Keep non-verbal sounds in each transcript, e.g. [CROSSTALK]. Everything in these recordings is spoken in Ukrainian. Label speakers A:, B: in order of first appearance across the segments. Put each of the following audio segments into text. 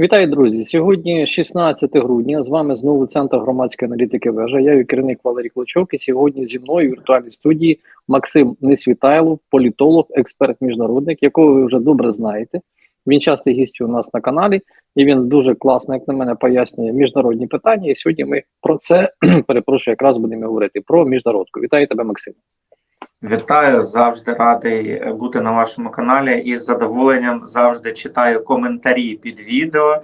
A: Вітаю, друзі! Сьогодні 16 грудня. З вами знову центр громадської аналітики вежа. Я керівник Валерій Клочок. І сьогодні зі мною в віртуальній студії Максим Несвітайлов, політолог, експерт міжнародник, якого ви вже добре знаєте. Він частий гість у нас на каналі, і він дуже класно, як на мене, пояснює міжнародні питання. І сьогодні ми про це [CLEARS THROAT] перепрошую, якраз будемо говорити про міжнародку. Вітаю тебе, Максим.
B: Вітаю, завжди радий бути на вашому каналі і з задоволенням завжди читаю коментарі під відео.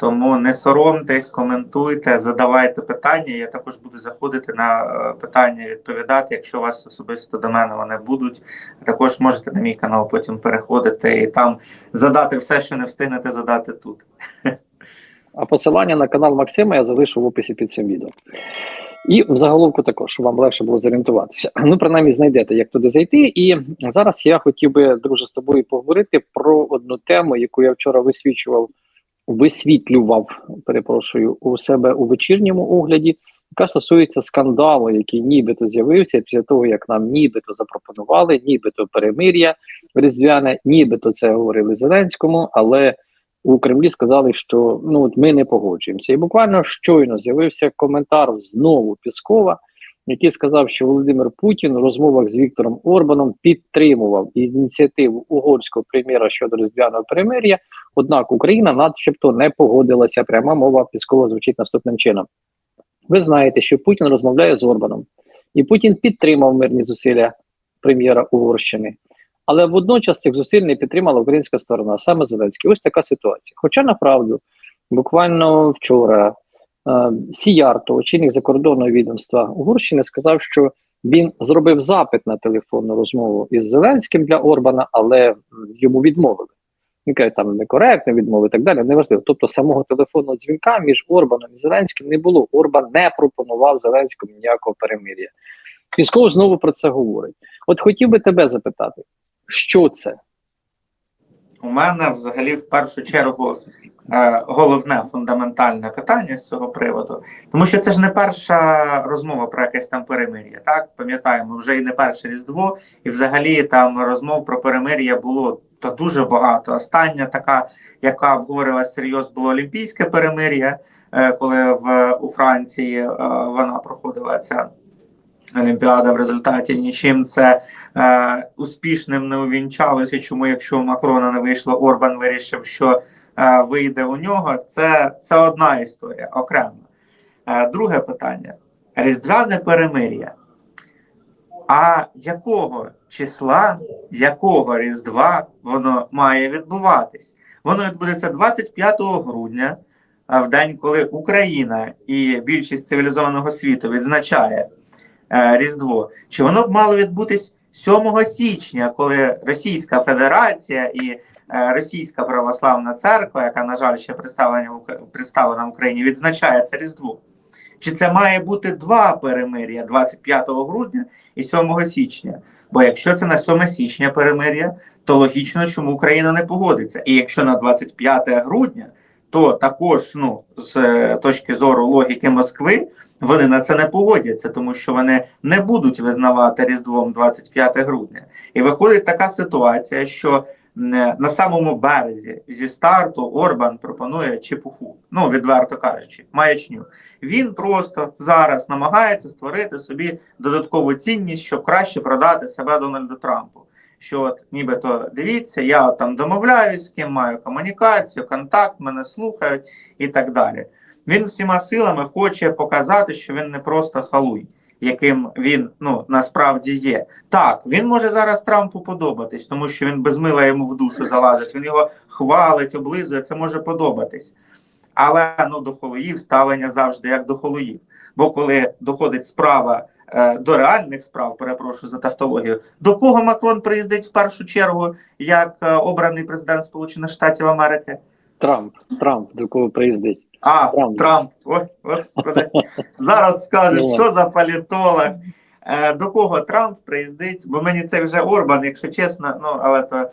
B: Тому не соромтесь, коментуйте, задавайте питання. Я також буду заходити на е, питання, відповідати. Якщо у вас особисто до мене вони будуть. Також можете на мій канал потім переходити і там задати все, що не встигнете задати тут. [LAUGHS]
A: А посилання на канал Максима я залишу в описі під цим відео. І в заголовку також, щоб вам легше було зорієнтуватися. Ну, принаймні, знайдете, як туди зайти. І зараз я хотів би, друже, з тобою поговорити про одну тему, яку я вчора висвічував, висвітлював, перепрошую, у себе у вечірньому огляді, яка стосується скандалу, який нібито з'явився після того, як нам нібито запропонували, нібито перемир'я різдвяне, нібито це говорили Зеленському, але у Кремлі сказали, що ну от ми не погоджуємося. І буквально щойно з'явився коментар знову Піскова, який сказав, що Володимир Путін у розмовах з Віктором Орбаном підтримував ініціативу угорського прем'єра щодо різдвяного перемир'я. Однак Україна, начебто, не погодилася. Пряма мова Піскова звучить наступним чином. Ви знаєте, що Путін розмовляє з Орбаном, і Путін підтримав мирні зусилля прем'єра Угорщини. Але водночас цих зусиль не підтримала українська сторона, саме Зеленський. Ось така ситуація. Хоча направду, буквально вчора е, Сіярто, очільник закордонного відомства Угорщини, сказав, що він зробив запит на телефонну розмову із Зеленським для Орбана, але йому відмовили. Він каже, там некоректно відмови і так далі. Неважливо. Тобто самого телефонного дзвінка між Орбаном і Зеленським не було. Орбан не пропонував Зеленському ніякого перемир'я. Пісков знову про це говорить. От хотів би тебе запитати. Що це?
B: У мене взагалі в першу чергу е, головне фундаментальне питання з цього приводу, тому що це ж не перша розмова про якесь там перемир'я. Так пам'ятаємо, вже і не перше різдво, і взагалі там розмов про перемир'я було та дуже багато. Остання така, яка обговорилася серйозно, було олімпійське перемир'я, е, коли в у Франції е, вона проходила ця. Олімпіада в результаті нічим це е, успішним не увінчалося. Чому, якщо у Макрона не вийшло, Орбан вирішив, що е, вийде у нього. Це це одна історія окремо. Е, друге питання: Різдвяне перемир'я. А якого числа, якого Різдва воно має відбуватись? Воно відбудеться 25 грудня, в день, коли Україна і більшість цивілізованого світу відзначає. Е, Різдво, чи воно б мало відбутись 7 січня, коли Російська Федерація і е, Російська Православна Церква, яка, на жаль, ще представлена представлена в Україні, відзначає це Різдво? Чи це має бути два перемир'я 25 грудня і 7 січня? Бо якщо це на 7 січня перемир'я, то логічно, чому Україна не погодиться. І якщо на 25 грудня, то також ну з е, точки зору логіки Москви вони на це не погодяться, тому що вони не будуть визнавати Різдвом 25 грудня. І виходить така ситуація, що на самому березі зі старту Орбан пропонує чепуху, ну відверто кажучи, маячню. Він просто зараз намагається створити собі додаткову цінність, щоб краще продати себе Дональду Трампу що от нібито дивіться, я там домовляюсь з ким маю комунікацію, контакт, мене слухають і так далі. Він всіма силами хоче показати, що він не просто халуй, яким він ну насправді є. Так, він може зараз Трампу подобатись, тому що він без мила йому в душу залазить. Він його хвалить, облизує, це може подобатись. Але ну до холуїв ставлення завжди як до холуїв. Бо коли доходить справа Е, до реальних справ, перепрошую за тавтологію, до кого Макрон приїздить в першу чергу як е, обраний президент Сполучених Штатів Америки?
A: Трамп. Трамп до кого приїздить?
B: А, Трамп. Трамп. Ой, господи. Зараз скажуть, що за політолог. Е, до кого Трамп приїздить? Бо мені це вже Орбан, якщо чесно, ну але то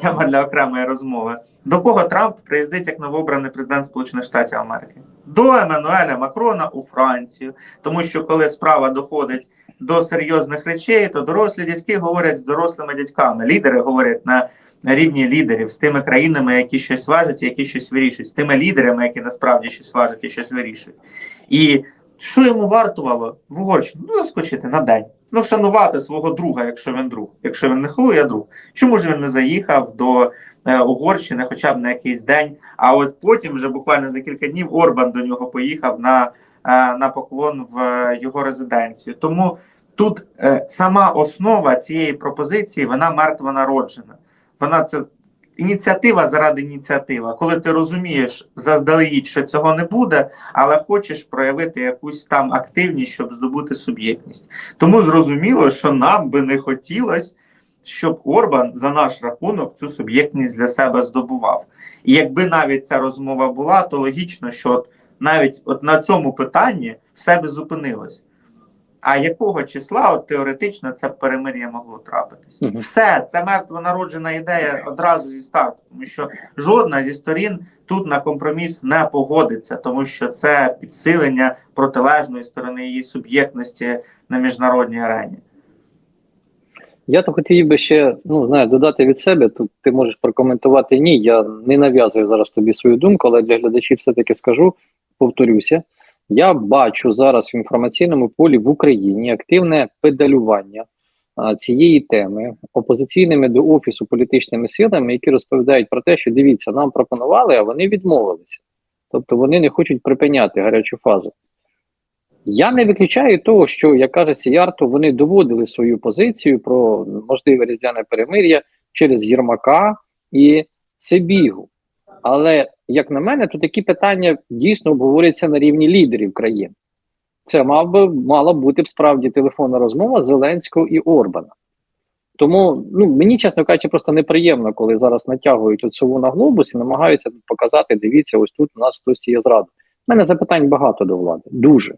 B: тема для окремої розмови. До кого Трамп приїздить як новообраний президент Сполучених Штатів Америки? До Еммануеля Макрона у Францію, тому що коли справа доходить до серйозних речей, то дорослі дядьки говорять з дорослими дядьками. Лідери говорять на на рівні лідерів з тими країнами, які щось важать, які щось вирішують, з тими лідерами, які насправді щось важать і щось вирішують. І що йому вартувало в Угорщину? Ну, заскочити на день. Ну, вшанувати свого друга, якщо він друг. Якщо він не хлує, а друг. Чому ж він не заїхав до е, Угорщини хоча б на якийсь день? А от потім, вже буквально за кілька днів, Орбан до нього поїхав на, е, на поклон в е, його резиденцію. Тому тут е, сама основа цієї пропозиції вона мертво народжена. Вона це ініціатива заради ініціатива. Коли ти розумієш заздалегідь, що цього не буде, але хочеш проявити якусь там активність, щоб здобути суб'єктність. Тому зрозуміло, що нам би не хотілося, щоб Орбан за наш рахунок цю суб'єктність для себе здобував. І якби навіть ця розмова була, то логічно, що от навіть от на цьому питанні все би зупинилось. А якого числа от теоретично це перемир'я могло трапитися?
A: Мгм.
B: Все, це мертво народжена ідея одразу зі старту, тому що жодна зі сторін тут на компроміс не погодиться, тому що це підсилення протилежної сторони її суб'єктності на міжнародній арені.
A: Я то хотів би ще ну знаю, додати від себе. Тут ти можеш прокоментувати ні. Я не нав'язую зараз тобі свою думку, але для глядачів все-таки скажу, повторюся. Я бачу зараз в інформаційному полі в Україні активне педалювання цієї теми опозиційними до офісу політичними силами, які розповідають про те, що дивіться, нам пропонували, а вони відмовилися. Тобто вони не хочуть припиняти гарячу фазу. Я не виключаю того, що, як каже Сіярто, вони доводили свою позицію про можливе різдвяне перемир'я через Єрмака і Сибігу. Але, як на мене, то такі питання дійсно обговорюються на рівні лідерів країн. Це мав би мала бути б справді телефонна розмова Зеленського і Орбана. Тому ну мені, чесно кажучи, просто неприємно, коли зараз натягують оцю на глобус і намагаються показати: дивіться, ось тут у нас хтось є зраду. У мене запитань багато до влади, дуже.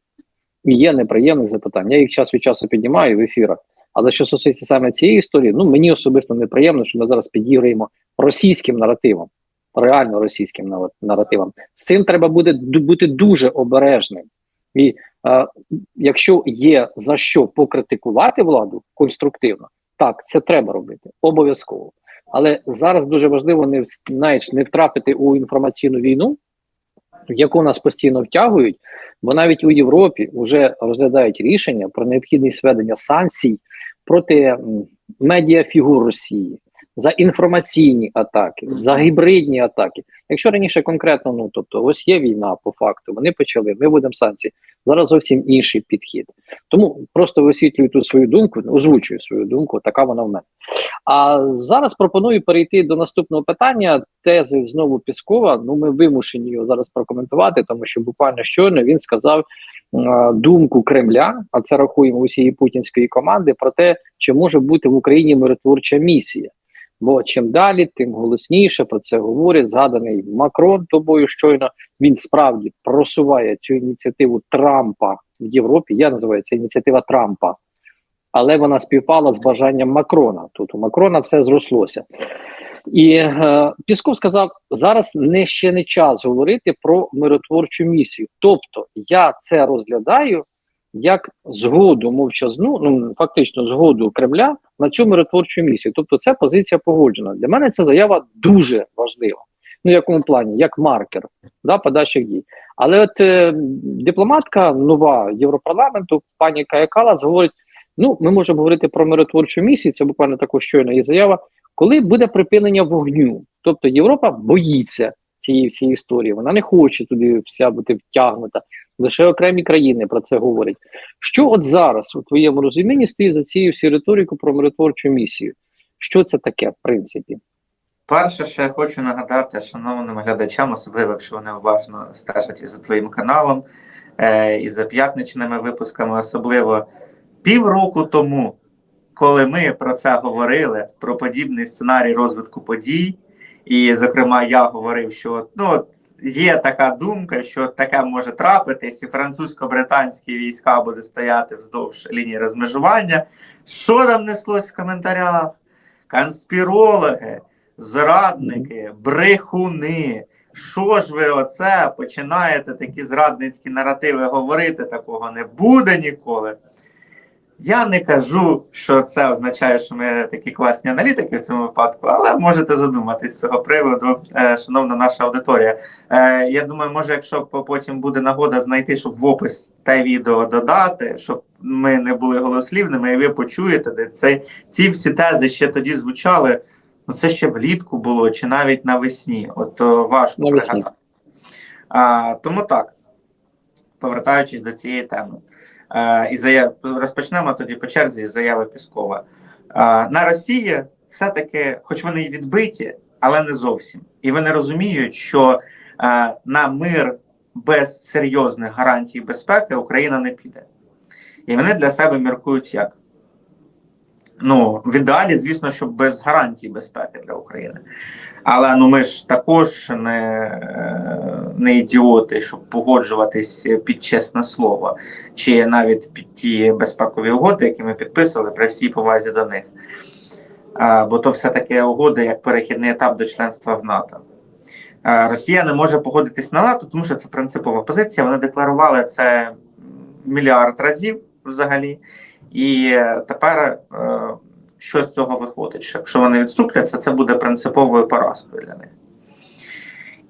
A: І є неприємних запитань. Я їх час від часу піднімаю в ефірах. Але що стосується саме цієї історії, ну мені особисто неприємно, що ми зараз підіграємо російським наративом, реально російським нара- наративом. З цим треба буде бути дуже обережним. І е, якщо є за що покритикувати владу конструктивно, так це треба робити обов'язково. Але зараз дуже важливо не знаєш, не втрапити у інформаційну війну, в яку нас постійно втягують, бо навіть у Європі вже розглядають рішення про необхідність введення санкцій проти медіафігур Росії за інформаційні атаки, за гібридні атаки. Якщо раніше конкретно, ну тобто, ось є війна по факту, вони почали, ми будемо санкції. Зараз зовсім інший підхід. Тому просто висвітлюю тут свою думку, озвучую свою думку, така вона в мене. А зараз пропоную перейти до наступного питання. Тези знову Піскова. Ну, ми вимушені його зараз прокоментувати, тому що буквально щойно він сказав думку Кремля, а це рахуємо усієї путінської команди, про те, чи може бути в Україні миротворча місія. Бо чим далі, тим голосніше про це говорить згаданий Макрон тобою щойно. Він справді просуває цю ініціативу Трампа в Європі. Я називаю це ініціатива Трампа але вона співпала з бажанням Макрона. Тут у Макрона все зрослося. І е, Пісков сказав: зараз не ще не час говорити про миротворчу місію. Тобто, я це розглядаю як згоду мовчазну, ну фактично згоду Кремля на цю миротворчу місію. Тобто, це позиція погоджена. Для мене ця заява дуже важлива. Ну, в якому плані, як маркер да, подальших дій. Але от е, дипломатка нова Європарламенту, пані Кая Калас, говорить: Ну, ми можемо говорити про миротворчу місію. Це буквально також щойно є заява. Коли буде припинення вогню, тобто Європа боїться цієї всієї історії, вона не хоче туди вся бути втягнута. Лише окремі країни про це говорять. Що от зараз у твоєму розумінні стоїть за цією всією риторикою про миротворчу місію? Що це таке, в принципі?
B: Перше, що я хочу нагадати шановним глядачам, особливо якщо вони уважно стежать і за твоїм каналом, е, і за п'ятничними випусками, особливо півроку тому, коли ми про це говорили, про подібний сценарій розвитку подій, і, зокрема, я говорив, що ну, є така думка, що таке може трапитись, і французько-британські війська будуть стояти вздовж лінії розмежування. Що там неслось в коментарях? Конспірологи зрадники, брехуни. Що ж ви оце починаєте такі зрадницькі наративи говорити? Такого не буде ніколи. Я не кажу, що це означає, що ми такі класні аналітики в цьому випадку, але можете задуматись з цього приводу, е, шановна наша аудиторія. Е, Я думаю, може, якщо потім буде нагода знайти, щоб в опис те відео додати, щоб ми не були голослівними, і ви почуєте, де це, ці всі тези ще тоді звучали. Ну, це ще влітку було, чи навіть навесні. От важко
A: Навесні.
B: пригадати. А, тому так, повертаючись до цієї теми. Е, і заяв розпочнемо тоді по черзі з заяви Піскова. Е, на Росії все-таки, хоч вони й відбиті, але не зовсім. І вони розуміють, що е, на мир без серйозних гарантій безпеки Україна не піде. І вони для себе міркують як? Ну, в ідеалі, звісно, що без гарантій безпеки для України. Але ну ми ж також не, е, не ідіоти, щоб погоджуватись під чесне слово, чи навіть під ті безпекові угоди, які ми підписували при всій повазі до них. А, бо то все-таки угоди як перехідний етап до членства в НАТО. А, Росія не може погодитись на НАТО, тому що це принципова позиція. Вони декларували це мільярд разів взагалі. І е, тепер е, що з цього виходить? Що якщо вони відступляться, це буде принциповою поразкою для них.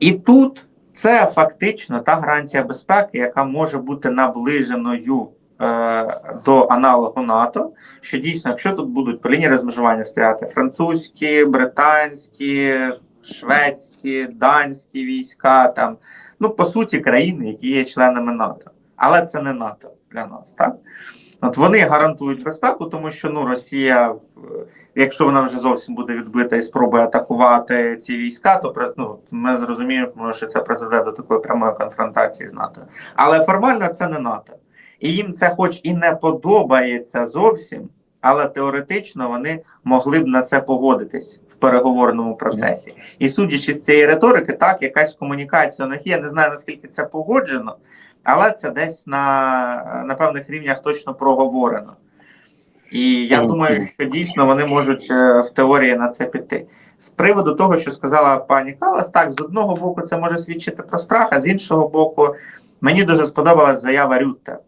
B: І тут це фактично та гарантія безпеки, яка може бути наближеною е, до аналогу НАТО. Що дійсно, якщо тут будуть по лінії розмежування стояти французькі, британські, шведські, данські війська, там, ну по суті, країни, які є членами НАТО. Але це не НАТО для нас, так? От вони гарантують безпеку, тому що ну Росія, якщо вона вже зовсім буде відбита і спробує атакувати ці війська, то ну, ми зрозуміємо, що це призведе до такої прямої конфронтації з НАТО. Але формально це не НАТО. І їм це, хоч і не подобається зовсім, але теоретично вони могли б на це погодитись в переговорному процесі. І судячи з цієї риторики, так якась комунікація у них є. Не знаю наскільки це погоджено, але це десь на, на певних рівнях точно проговорено. І я думаю, що дійсно вони можуть е, в теорії на це піти. З приводу того, що сказала пані Калас, так, з одного боку, це може свідчити про страх, а з іншого боку, мені дуже сподобалась заява Рютте,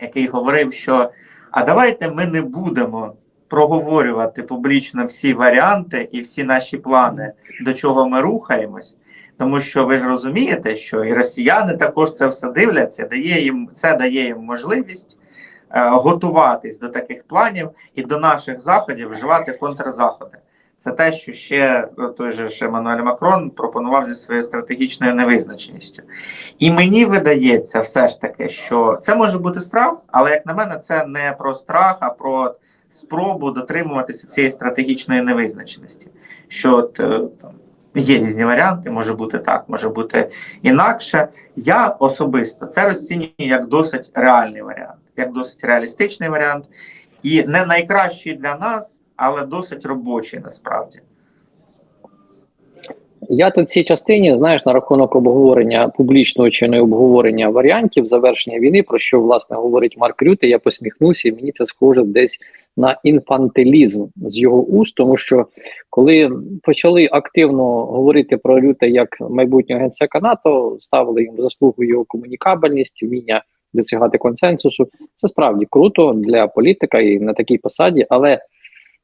B: який говорив, що а давайте ми не будемо проговорювати публічно всі варіанти і всі наші плани, до чого ми рухаємось. Тому що ви ж розумієте, що і росіяни також це все дивляться, дає їм це дає їм можливість е, готуватись до таких планів і до наших заходів вживати контрзаходи. Це те, що ще е, той же Еммануель Макрон пропонував зі своєю стратегічною невизначеністю. І мені видається все ж таки, що це може бути страх, але як на мене, це не про страх, а про спробу дотримуватися цієї стратегічної невизначеності. Що от, е, там, є різні варіанти, може бути так, може бути інакше. Я особисто це розцінюю як досить реальний варіант, як досить реалістичний варіант, і не найкращий для нас, але досить робочий насправді.
A: Я тут в цій частині, знаєш, на рахунок обговорення публічного чи не обговорення варіантів завершення війни, про що власне говорить Марк Рюте, я посміхнувся, і мені це схоже десь на інфантилізм з його уст, тому що коли почали активно говорити про Рюте як майбутнього генсека НАТО, ставили йому заслугу його комунікабельність, вміння досягати консенсусу. Це справді круто для політика і на такій посаді, але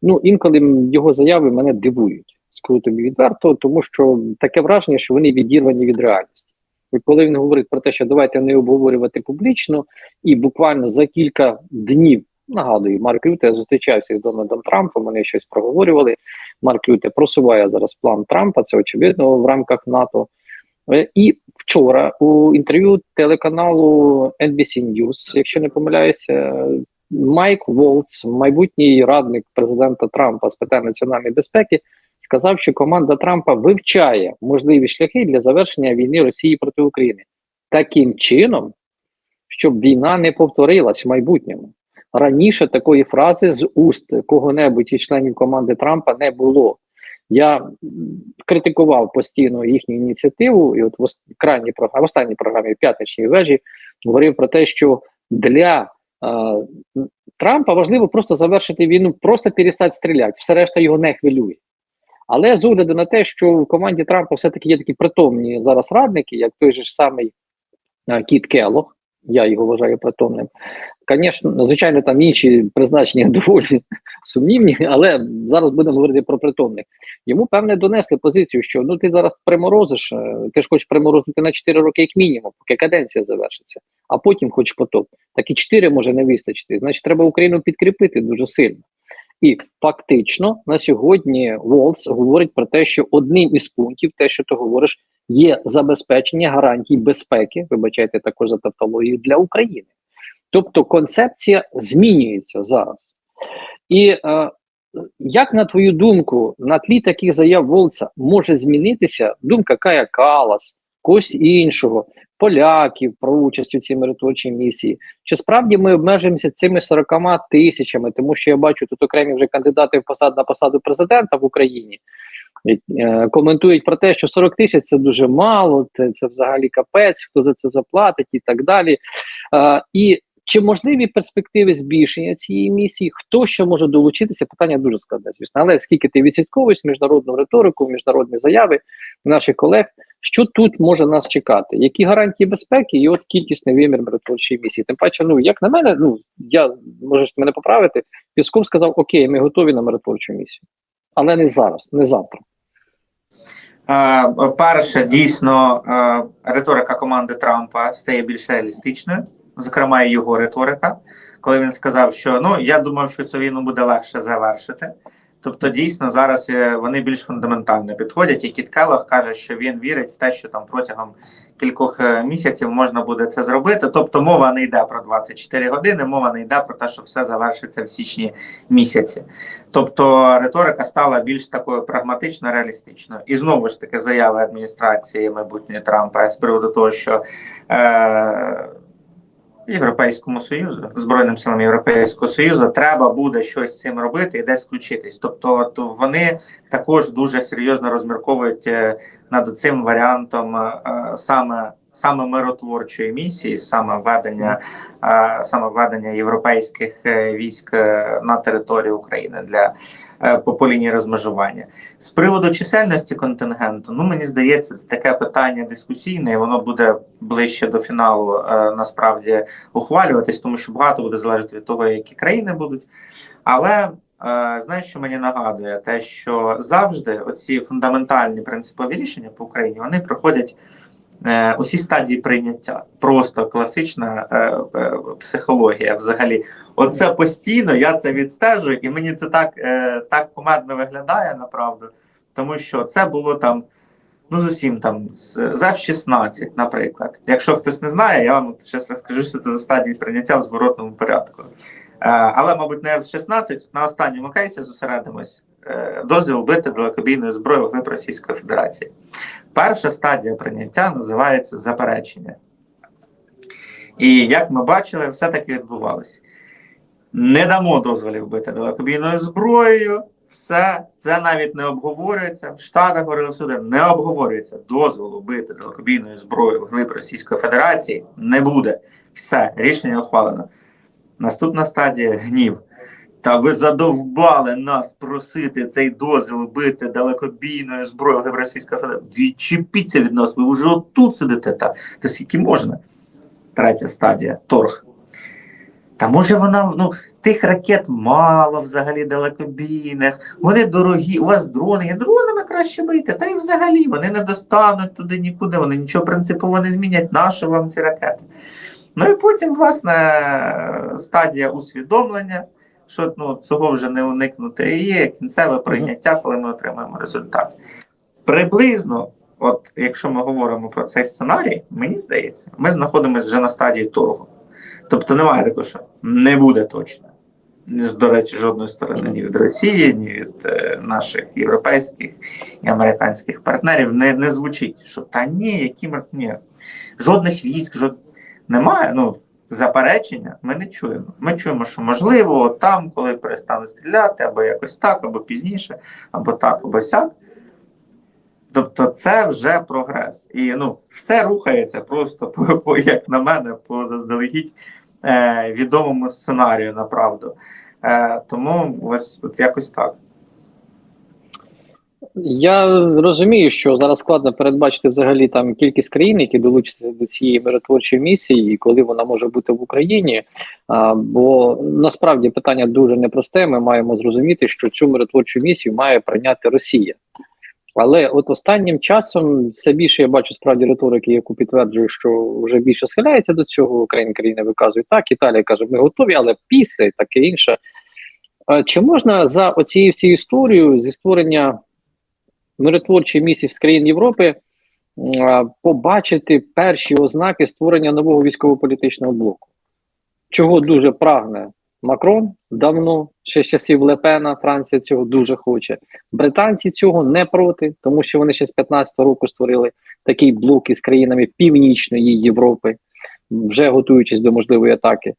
A: ну інколи його заяви мене дивують. Скажу тобі відверто, тому що таке враження, що вони відірвані від реальності. І коли він говорить про те, що давайте не обговорювати публічно, і буквально за кілька днів нагадую, Марк Рюте зустрічався з Дональдом Трампом. Вони щось проговорювали. Марк Рюте просуває зараз план Трампа. Це очевидно в рамках НАТО. Е, І вчора у інтерв'ю телеканалу NBC News, якщо не помиляюся, Майк Волц, майбутній радник президента Трампа з питань національної безпеки, сказав, що команда Трампа вивчає можливі шляхи для завершення війни Росії проти України таким чином, щоб війна не повторилась в майбутньому. Раніше такої фрази з уст кого-небудь із членів команди Трампа не було. Я критикував постійно їхню ініціативу, і от в ос- крайній програмі, в останній програмі в п'ятничній вежі говорив про те, що для е, Трампа важливо просто завершити війну, просто перестати стріляти, все решта його не хвилює. Але з огляду на те, що в команді Трампа все-таки є такі притомні зараз радники, як той же ж самий е, Кіт Келлог, я його вважаю притомним, Звісно, звичайно, там інші призначення [LAUGHS] доволі сумнівні, але зараз будемо говорити про притомних. Йому певне донесли позицію, що ну ти зараз приморозиш, е, ти ж хочеш приморозити на 4 роки як мінімум, поки каденція завершиться, а потім хоч потоп. Так і 4 може не вистачити. Значить, треба Україну підкріпити дуже сильно. І фактично на сьогодні Волц говорить про те, що одним із пунктів, те, що ти говориш, є забезпечення гарантій безпеки, вибачайте також за тавтологію, для України. Тобто концепція змінюється зараз. І е, як на твою думку, на тлі таких заяв Волца може змінитися думка Кая Калас, когось іншого, поляків про участь у цій миротворчій місії? Чи справді ми обмежуємося цими 40 тисячами? Тому що я бачу тут окремі вже кандидати в посад на посаду президента в Україні. Е, коментують про те, що 40 тисяч це дуже мало, це, це взагалі капець, хто за це заплатить і так далі. Е, і чи можливі перспективи збільшення цієї місії? Хто ще може долучитися? Питання дуже складне, звісно. Але скільки ти відслідковуєш міжнародну риторику, міжнародні заяви наших колег, що тут може нас чекати? Які гарантії безпеки і от кількісний вимір миротворчої місії? Тим паче, ну як на мене, ну я можеш мене поправити. Пісков сказав: Окей, ми готові на миротворчу місію, але не зараз, не завтра.
B: Е, Перше, дійсно, е, риторика команди Трампа стає більш реалістичною, зокрема, його риторика, коли він сказав, що ну я думав, що цю війну буде легше завершити. Тобто, дійсно, зараз е, вони більш фундаментально підходять. І Кіт Келлог каже, що він вірить в те, що там протягом кількох е, місяців можна буде це зробити. Тобто, мова не йде про 24 години, мова не йде про те, що все завершиться в січні місяці. Тобто риторика стала більш такою прагматично реалістичною. І знову ж таки заяви адміністрації майбутньої Трампа з приводу того, що е, Європейському Союзу, Збройним силам Європейського Союзу, треба буде щось з цим робити і десь включитись. Тобто, то вони також дуже серйозно розмірковують е, над цим варіантом е, саме. Саме миротворчої місії, саме введення, е, саме введення європейських е, військ е, на територію України для е, по, по лінії розмежування з приводу чисельності контингенту. Ну мені здається, це таке питання дискусійне, і воно буде ближче до фіналу насправді ухвалюватись, тому що багато буде залежати від того, які країни будуть. Але знаєш, що мені нагадує, те, що завжди оці фундаментальні принципові рішення по Україні вони проходять. Е, усі стадії прийняття, просто класична е, е, психологія. Взагалі, оце постійно я це відстежую, і мені це так так командно виглядає направду, тому що це було там. Ну, з усім там з з F-16, наприклад. Якщо хтось не знає, я вам ще розкажу, що це за стадії прийняття в зворотному порядку. Е, але, мабуть, не F-16, на останньому кейсі зосередимось. Е, дозвіл бити далекобійною зброєю вглиб Російської Федерації. Перша стадія прийняття називається заперечення. І як ми бачили, все таки відбувалося. Не дамо дозволів бити далекобійною зброєю. Все це навіть не обговорюється. В Штатах говорили суди, не обговорюється. Дозволу бити далекобійною зброєю вглиб Російської Федерації не буде. Все, рішення ухвалено. Наступна стадія гнів. Та ви задовбали нас просити цей дозвіл бити далекобійною зброєю вглиб Російської Федерації. Відчепіться від нас, ви вже отут сидите. Та, та скільки можна? Третя стадія торг. Та може вона ну тих ракет мало взагалі далекобійних, вони дорогі, у вас дрони є дронами краще бити, та й взагалі вони не достануть туди нікуди, вони нічого принципово не змінять, нащо вам ці ракети. Ну і потім, власне, стадія усвідомлення, що ну, цього вже не уникнути, і є кінцеве прийняття, коли ми отримаємо результат. Приблизно, от якщо ми говоримо про цей сценарій, мені здається, ми знаходимося вже на стадії торгу. Тобто немає такого, що не буде точно. До речі, жодної сторони ні від Росії, ні від е, наших європейських і американських партнерів не не звучить, що та ні, які ні, жодних військ, жод... немає. Ну, заперечення ми не чуємо. Ми чуємо, що можливо, там, коли перестануть стріляти, або якось так, або пізніше, або так, або сяк. Тобто це вже прогрес. І ну, все рухається просто по, по як на мене, по заздалегідь е, відомому сценарію, направду. Е, тому ось от якось так.
A: Я розумію, що зараз складно передбачити взагалі там кількість країн, які долучаться до цієї миротворчої місії, і коли вона може бути в Україні. А, бо насправді питання дуже непросте. Ми маємо зрозуміти, що цю миротворчу місію має прийняти Росія. Але от останнім часом все більше я бачу справді риторики, яку підтверджує, що вже більше схиляється до цього. Україна країни виказують так, Італія каже, ми готові, але після таке інше. Чи можна за оцією всією історією зі створення миротворчої місії з країн Європи побачити перші ознаки створення нового військово-політичного блоку? Чого дуже прагне Макрон давно, ще з часів Лепена, Франція цього дуже хоче. Британці цього не проти, тому що вони ще з 15-го року створили такий блок із країнами Північної Європи, вже готуючись до можливої атаки.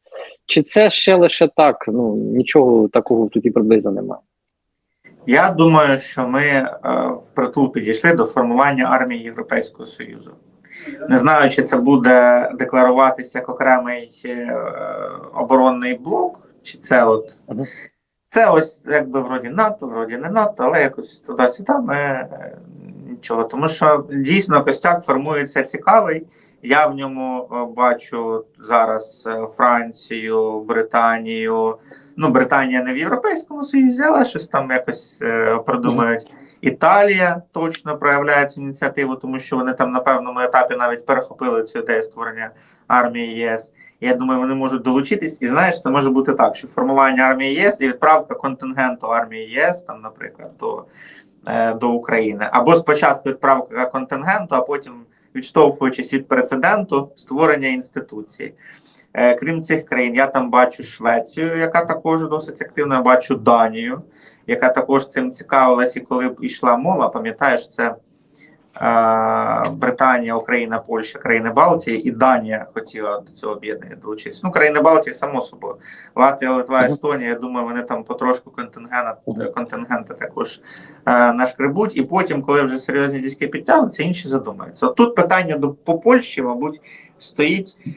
A: Чи це ще лише так? Ну нічого такого тут і приблизно немає.
B: Я думаю, що ми е, впритул підійшли до формування армії Європейського Союзу. Не знаю, чи це буде декларуватися як окремий е, оборонний блок, чи це от. Це ось якби вроді НАТО, вроді не НАТО, але якось туди-сюди ми е, нічого. Тому що дійсно костяк формується цікавий. Я в ньому бачу зараз Францію, Британію. Ну, Британія не в Європейському Союзі, але щось там якось е, продумають. Італія точно проявляє цю ініціативу, тому що вони там на певному етапі навіть перехопили цю ідею створення армії ЄС. Я думаю, вони можуть долучитись. І знаєш, це може бути так, що формування армії ЄС і відправка контингенту армії ЄС, там, наприклад, до, е, до України. Або спочатку відправка контингенту, а потім, відштовхуючись від прецеденту, створення інституції. Е, Крім цих країн, я там бачу Швецію, яка також досить активна. Я бачу Данію, яка також цим цікавилась, і коли б йшла мова, пам'ятаєш, це е, Британія, Україна, Польща, країни Балтії і Данія хотіла до цього об'єднання долучитися. Ну, країни Балтії, само собою. Латвія, Литва, Естонія. Я думаю, вони там потрошку контингента, контингенти також е, нашкребуть. І потім, коли вже серйозні дітки підтягнуться, інші задумаються. От тут питання до по Польщі, мабуть, стоїть е,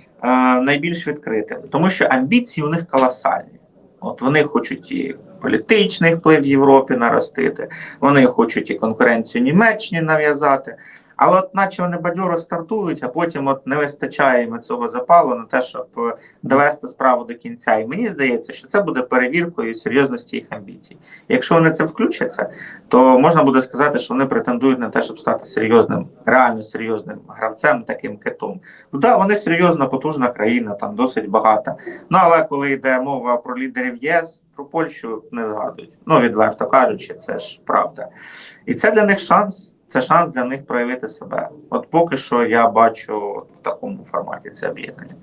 B: найбільш відкритим, тому що амбіції у них колосальні. От вони хочуть і політичний вплив в Європі наростити, вони хочуть і конкуренцію Німеччині нав'язати. Але, от, наче вони бадьоро стартують, а потім от не вистачає їм цього запалу на те, щоб е, довести справу до кінця. І мені здається, що це буде перевіркою серйозності їх амбіцій. Якщо вони це включаться, то можна буде сказати, що вони претендують на те, щоб стати серйозним, реально серйозним гравцем, таким китом. Ну да, вони серйозна, потужна країна, там досить багата. Ну але коли йде мова про лідерів ЄС, про Польщу не згадують. Ну відверто кажучи, це ж правда. І це для них шанс. Це шанс для них проявити себе. От поки що я бачу в такому форматі це об'єднання.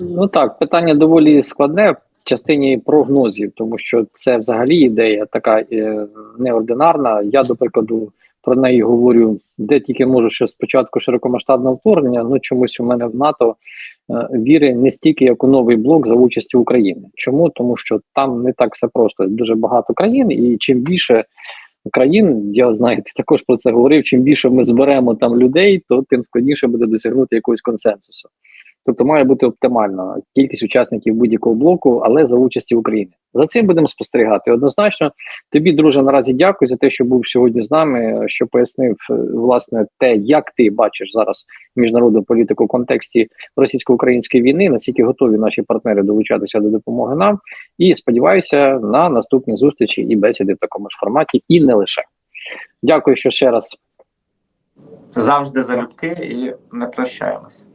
A: Ну так, питання доволі складне в частині прогнозів, тому що це взагалі ідея така е, неординарна. Я, до прикладу, про неї говорю, де тільки можу, що спочатку широкомасштабного вторгнення, ну чомусь у мене в НАТО е, віри не стільки як у новий блок за участю України. Чому? Тому що там не так все просто. Дуже багато країн, і чим більше країн, я знаєте, також про це говорив. Чим більше ми зберемо там людей, то тим складніше буде досягнути якогось консенсусу. Тобто має бути оптимальна кількість учасників будь-якого блоку, але за участі України. За цим будемо спостерігати. Однозначно, тобі, друже, наразі дякую за те, що був сьогодні з нами, що пояснив е, власне те, як ти бачиш зараз міжнародну політику в контексті російсько-української війни, наскільки готові наші партнери долучатися до допомоги нам. І сподіваюся на наступні зустрічі і бесіди в такому ж форматі, і не лише. Дякую, що ще раз.
B: Завжди залюбки і не прощаємось.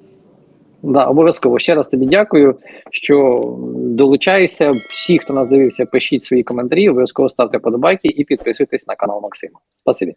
A: Да, обов'язково ще раз тобі дякую, що долучаєшся. Всі, хто нас дивився, пишіть свої коментарі, обов'язково ставте подобайки і підписуйтесь на канал Максима. Спасибі.